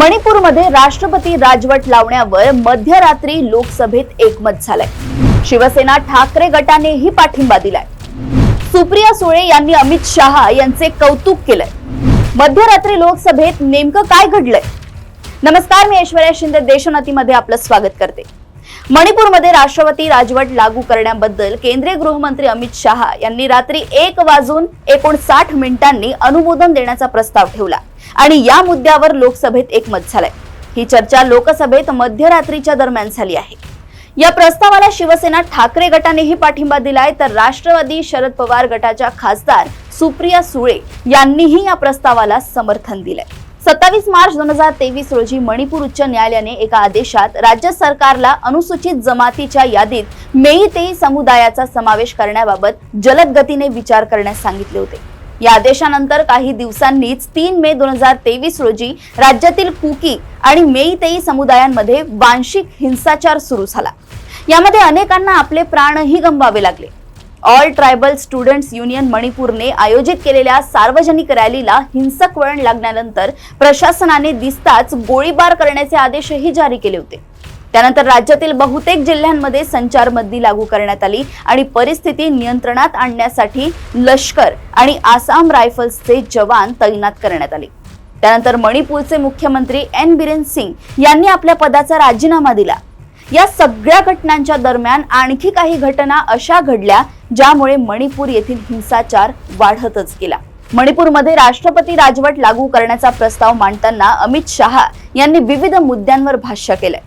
मणिपूरमध्ये राष्ट्रपती राजवट लावण्यावर मध्यरात्री लोकसभेत एकमत झालंय. शिवसेना ठाकरे गटानेही पाठिंबा दिलाय. सुप्रिया सुळे यांनी अमित शहा यांचे कौतुक केलंय. मध्यरात्री लोकसभेत नेमकं काय घडलंय? नमस्कार मी ऐश्वर्या शिंदे देशोन्नतीमध्ये आपलं स्वागत करते. मणिपूरमध्ये राष्ट्रपती राजवट लागू करण्याबद्दल केंद्रीय गृहमंत्री अमित शहा यांनी रात्री एक वाजून एकोणसाठ मिनिटांनी अनुमोदन देण्याचा प्रस्ताव ठेवला. आणि या मुद्द्यावर लोकसभेत एकमत झालंय. ही चर्चा लोकसभेत मध्यरात्रीच्या दरम्यान झाली आहे. या प्रस्तावाला शिवसेना ठाकरे गटानेही पाठिंबा दिलाय तर राष्ट्रवादी शरद पवार गटाच्या खासदार सुप्रिया सुळे यांनीही या प्रस्तावाला समर्थन दिलंय. सत्तावीस मार्च दोन हजार तेवीस रोजी मणिपूर उच्च न्यायालयाने एका आदेशात राज्य सरकारला अनुसूचित जमातीच्या यादीत मेईतेई समुदायाचा समावेश करण्याबाबत जलद गतीने विचार करण्यास सांगितले होते. या आदेशानंतर काही दिवसांनीच तीन मे दोन हजार तेवीस रोजी राज्यातील कुकी आणि मेईतेई समुदायांमध्ये वांशिक हिंसाचार सुरू झाला. यामध्ये अनेकांना आपले प्राणही गमवावे लागले. ऑल ट्रायबल स्टुडंट्स युनियन मणिपूरने आयोजित केलेल्या सार्वजनिक रॅलीला हिंसक वळण लागल्यानंतर प्रशासनाने दिसताच गोळीबार करण्याचे आदेशही जारी केले होते. त्यानंतर राज्यातील बहुतेक जिल्ह्यांमध्ये संचारबंदी लागू करण्यात आली आणि परिस्थिती नियंत्रणात आणण्यासाठी लष्कर आणि आसाम रायफल्सचे जवान तैनात करण्यात आले. त्यानंतर मणिपूरचे मुख्यमंत्री एन बिरेन सिंग यांनी आपल्या पदाचा राजीनामा दिला. या सगळ्या घटनांच्या दरम्यान आणखी काही घटना अशा घडल्या ज्यामुळे मणिपूर येथील हिंसाचार वाढतच गेला. मणिपूरमध्ये राष्ट्रपती राजवट लागू करण्याचा प्रस्ताव मांडताना अमित शहा यांनी विविध मुद्द्यांवर भाष्य केलंय.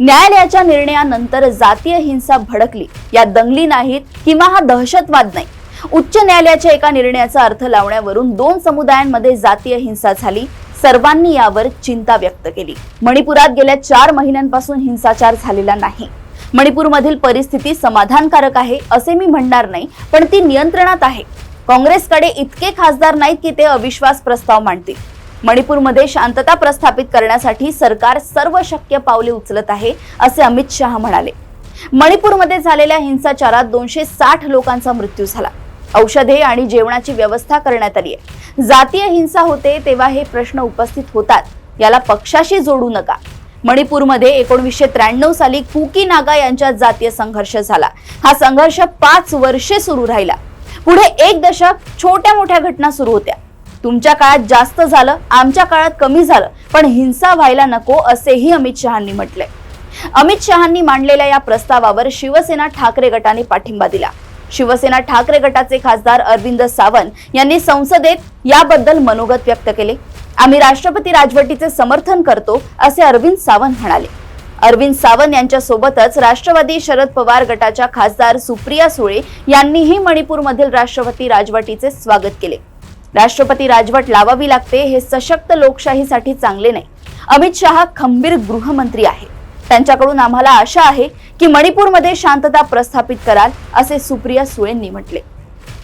न्यायालयाच्या निर्णयानंतर जातीय हिंसा भडकली. या दंगली नाहीत किंवा हा दहशतवाद नाही. उच्च न्यायालयाच्या एका निर्णयाचा अर्थ लावण्यावरून दोन समुदायांमध्ये जातीय हिंसा झाली. सर्वांनी यावर चिंता व्यक्त केली. मणिपुरात गेल्या चार महिन्यांपासून हिंसाचार झालेला नाही. मणिपूरमधील परिस्थिती समाधानकारक आहे असे मी म्हणणार नाही पण ती नियंत्रणात आहे. काँग्रेसकडे इतके खासदार नाहीत की ते अविश्वास प्रस्ताव मांडतील. मणिपूरमध्ये शांतता प्रस्थापित करण्यासाठी सरकार सर्व शक्य पावले उचलत आहे असे अमित शहा म्हणाले. मणिपूरमध्ये झालेल्या हिंसाचारात दोनशे साठ लोकांचा मृत्यू झाला. औषधे आणि जेवणाची व्यवस्था करण्यात आली आहे. जातीय हिंसा होते तेव्हा हे प्रश्न उपस्थित होतात. याला पक्षाशी जोडू नका. मणिपूरमध्ये एकोणीसशे त्र्याण्णव साली कुकी नागा यांच्यात जातीय संघर्ष झाला. हा संघर्ष पाच वर्षे सुरू राहिला. पुढे एक दशक छोट्या मोठ्या घटना सुरू होत्या. तुमच्या काळात जास्त झालं आमच्या काळात कमी झालं पण हिंसा व्हायला नको असेही अमित शहांनी म्हटलंय. अमित शहांनी मांडलेल्या या प्रस्तावावर शिवसेना ठाकरे गटाने पाठिंबा दिला. शिवसेना ठाकरे गटाचे खासदार अरविंद सावंत यांनी संसदेत याबद्दल मनोगत व्यक्त केले. आम्ही राष्ट्रपती राजवटीचे समर्थन करतो असे अरविंद सावंत म्हणाले. अरविंद सावंत यांच्या सोबतच राष्ट्रवादी शरद पवार गटाच्या खासदार सुप्रिया सुळे यांनीही मणिपूरमधील राष्ट्रपती राजवटीचे स्वागत केले. राष्ट्रपती राजवट लावावी लागते हे सशक्त लोकशाहीसाठी चांगले नाही. अमित शहा खंबीर गृहमंत्री आहेत त्यांच्याकडून आम्हाला आशा आहे की मणिपूरमध्ये शांतता प्रस्थापित कराल असे सुप्रिया सुळेंनी म्हटले.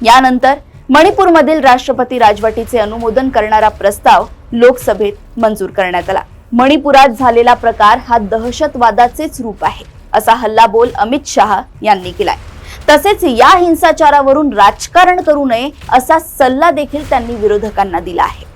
यानंतर मणिपूरमधील राष्ट्रपती राजवटीचे अनुमोदन करणारा प्रस्ताव लोकसभेत मंजूर करण्यात आला. मणिपुरात झालेला प्रकार हा दहशतवादाचेच रूप आहे असा हल्लाबोल अमित शहा यांनी केलाय. तसेच या हिंसाचारावरून राजकारण करू नये असा सल्ला देखील त्यांनी विरोधकांना दिला आहे.